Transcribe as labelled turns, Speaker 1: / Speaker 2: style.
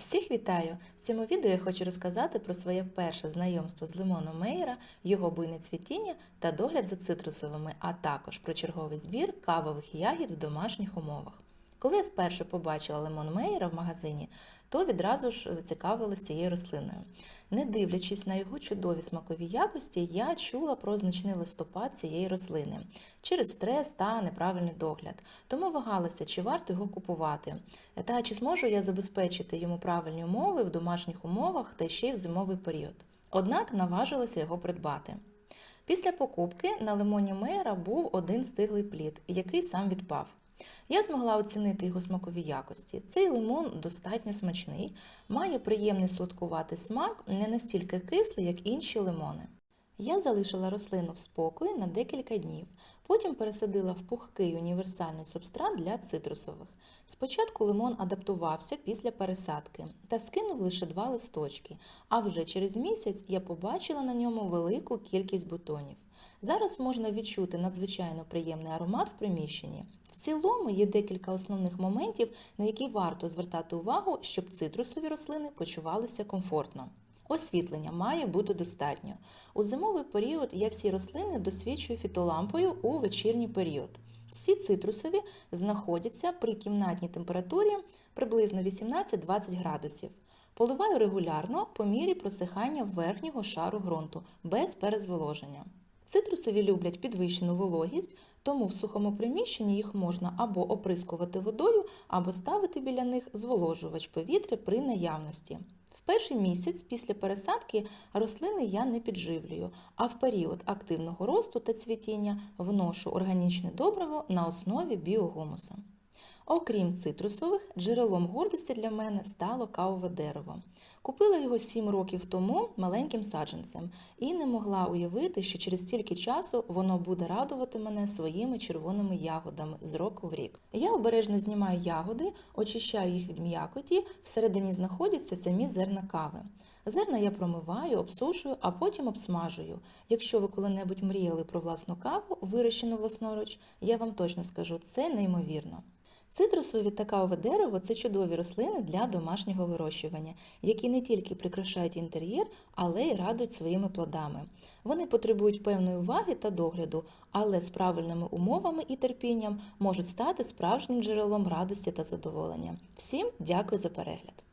Speaker 1: Всіх вітаю! В цьому відео я хочу розказати про своє перше знайомство з лимоном Мейера, його буйне цвітіння та догляд за цитрусовими, а також про черговий збір кавових ягід в домашніх умовах. Коли я вперше побачила лимон Мейера в магазині, то відразу ж зацікавилася цією рослиною. Не дивлячись на його чудові смакові якості, я чула про значний листопад цієї рослини через стрес та неправильний догляд. Тому вагалася, чи варто його купувати, та чи зможу я забезпечити йому правильні умови в домашніх умовах та ще й в зимовий період. Однак наважилася його придбати. Після покупки на лимоні Мейера був один стиглий плід, який сам відпав. Я змогла оцінити його смакові якості. Цей лимон достатньо смачний, має приємний сладкуватий смак, не настільки кислий, як інші лимони. Я залишила рослину в спокої на декілька днів, потім пересадила в пухкий універсальний субстрат для цитрусових. Спочатку лимон адаптувався після пересадки та скинув лише два листочки, а вже через місяць я побачила на ньому велику кількість бутонів. Зараз можна відчути надзвичайно приємний аромат в приміщенні. В цілому є декілька основних моментів, на які варто звертати увагу, щоб цитрусові рослини почувалися комфортно. Освітлення має бути достатньо. У зимовий період я всі рослини досвідчую фітолампою у вечірній період. Всі цитрусові знаходяться при кімнатній температурі приблизно 18-20 градусів. Поливаю регулярно по мірі просихання верхнього шару ґрунту без перезволоження. Цитрусові люблять підвищену вологість, тому в сухому приміщенні їх можна або оприскувати водою, або ставити біля них зволожувач повітря при наявності. В перший місяць після пересадки рослини я не підживлюю, а в період активного росту та цвітіння вношу органічне добриво на основі біогумуса. Окрім цитрусових, джерелом гордості для мене стало кавове дерево. Купила його 7 років тому маленьким саджанцем і не могла уявити, що через стільки часу воно буде радувати мене своїми червоними ягодами з року в рік. Я обережно знімаю ягоди, очищаю їх від м'якоті, всередині знаходяться самі зерна кави. Зерна я промиваю, обсушую, а потім обсмажую. Якщо ви коли-небудь мріяли про власну каву, вирощену власноруч, я вам точно скажу, це неймовірно. Цитрусові та кавове дерево це чудові рослини для домашнього вирощування, які не тільки прикрашають інтер'єр, але й радують своїми плодами. Вони потребують певної уваги та догляду, але з правильними умовами і терпінням можуть стати справжнім джерелом радості та задоволення. Всім дякую за перегляд!